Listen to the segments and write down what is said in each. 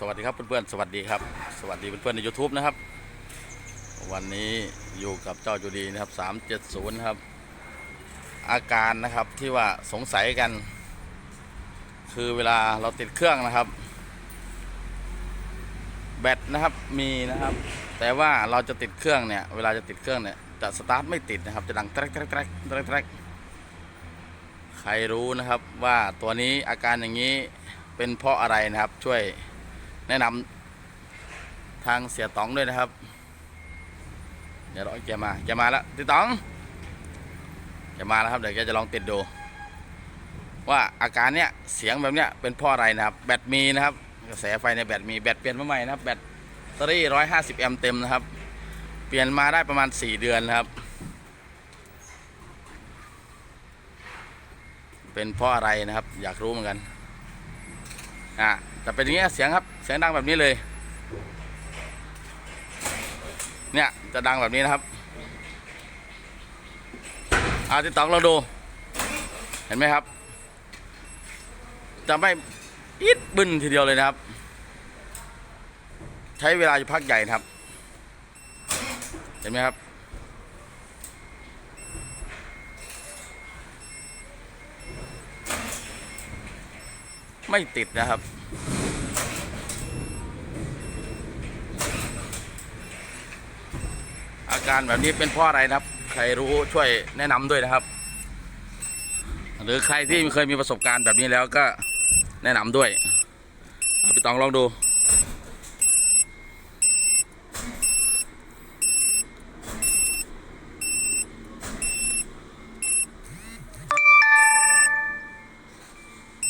สวัสดีครับเพื่อนๆสวัสดีครับ สวัสดีเพื่อนๆใน YouTube นะครับ วันนี้อยู่กับเจ้าจูดีนะครับ 370นะครับ อาการนะครับที่ว่าสงสัยกัน คือเวลาเราติดเครื่องนะครับ แบตนะครับมีนะครับ แต่ว่าเราจะติดเครื่องเนี่ยเวลาจะติดเครื่องเนี่ยจะสตาร์ทไม่ติดนะครับ จะดังแทรกแทรกแทรกแทรกแทรกใครรู้นะครับว่าตัวนี้อาการอย่างนี้เป็นเพราะอะไรนะครับช่วย แนะนำทางเสียตองด้วยนะครับ เดี๋ยวรอแกมาแกมาแล้วติดตองแกมาแล้วครับเดี๋ยวแกจะลองติดดูว่าอาการเนี้ยเสียงแบบเนี้ยเป็นเพราะอะไรนะครับ แบตมีนะครับ กระแสไฟในแบตมีแบตเปลี่ยนมาใหม่นะครับแบตเตอรี่ร้อยห้าสิบแอมป์เต็มนะครับ เปลี่ยนมาได้ประมาณสี่เดือนนะครับ เป็นเพราะอะไรนะครับ อยากรู้เหมือนกัน อะแต่เป็นอย่างเงี้ยเสียงครับเสียงดังแบบนี้เลย เนี่ยจะดังแบบนี้นะครับอาติดตองเราดู เห็นไหมครับ จะไม่อิดบึนทีเดียวเลยนะครับ ใช้เวลาอยู่พักใหญ่ครับ เห็นไหมครับ ไม่ติดนะครับ อาการแบบนี้เป็นเพราะอะไรนะครับ ใครรู้ช่วยแนะนำด้วยนะครับ หรือใครที่เคยมีประสบการณ์แบบนี้แล้วก็แนะนำด้วยพี่ตองลองดู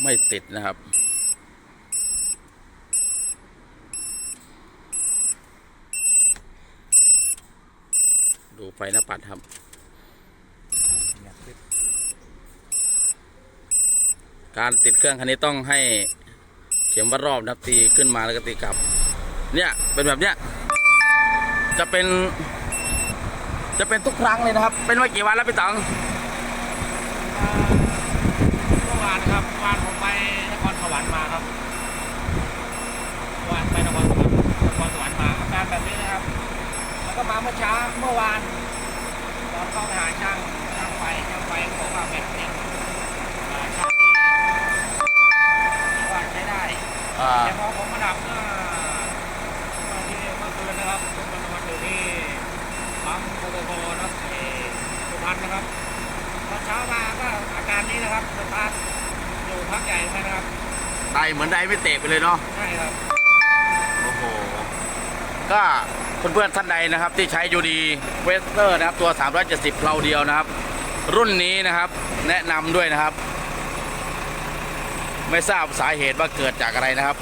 ไม่ติดนะครับ ดูไฟหน้าปัดครับการติดเครื่องคันนี้ต้องให้เข็มวัดรอบนะครับตีขึ้นมาแล้วก็ตีกลับ เนี่ยเป็นแบบเนี้ยจะเป็น จะเป็นทุกครั้งเลยนะครับ เป็นมากี่วันแล้วพี่ต๋ง เมื่อวานครับวานผมไปนครสวรรค์มาครับวานไปนครสวรรค์นครสวรรค์มาอาการแบบนี้นะครับ แล้วก็มาเมื่อเช้าเมื่อวานตอนเข้าไปหาช่างช่างไฟช่างไฟขาบอกว่าแบตเนี่ยช่างว่าใช้ได้อ่าแต่พอผมมาดับเมื่อเมื่อที่เมื่อคืนนะครับผมมันมาอยู่ที่ปั๊มโคโคโคนะที่สุพรรณนะครับตอนเช้ามาก็อาการนี้นะครับสตาร์ทอยู่ พักใหญ่เลยนะครับไตเหมือนไดไม่เตะไปเลยเนาะใช่ครับโอ้โหก็เพื่อนๆท่านใดนะครับ ที่ใช้ยูดีเวสเตอร์นะครับ ตัว 370เพลาเดียวนะครับ รุ่นนี้นะครับ แนะนำด้วยนะครับ ไม่ทราบสาเหตุว่าเกิดจากอะไรนะครับ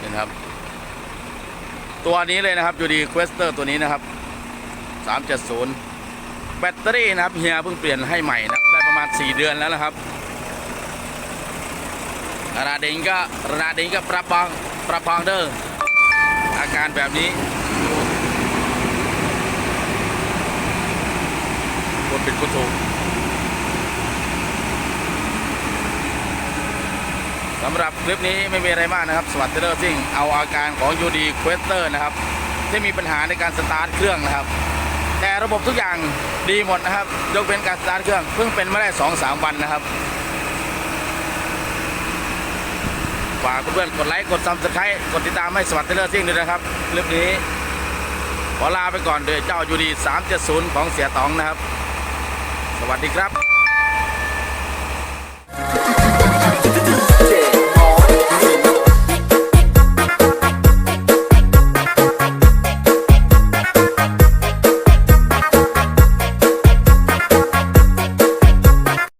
นี่นะครับ ตัวนี้เลยนะครับอยู่ดีเควสเตอร์ตัวนี้นะครับ 370 แบตเตอรี่นะครับเฮียเพิ่งเปลี่ยนให้ใหม่นะครับได้ประมาณ 4 เดือนแล้วนะครับระนาเดงก็ระนาเดงก็ปรับปองปรับปองเด้ออาการแบบนี้กดเป็นกดถูก สำหรับคลิปนี้ไม่มีอะไรมากนะครับ สวัสดีเดอร์ซิ่งเอาอาการของ UD Quester นะครับ ที่มีปัญหาในการสตาร์ทเครื่องนะครับ แต่ระบบทุกอย่างดีหมดนะครับยกเว้นการสตาร์ทเครื่องเพิ่งเป็นมาได้สองสามวันนะครับฝากเพื่อนๆกดไลค์กดซับสไครต์กดติดตามให้สวัสดีเลอร์ซิ่งด้วยนะครับคลิปนี้ขอลาไปก่อนโดยเจ้ายูดี370 ของเสียตองนะครับ สวัสดีครับ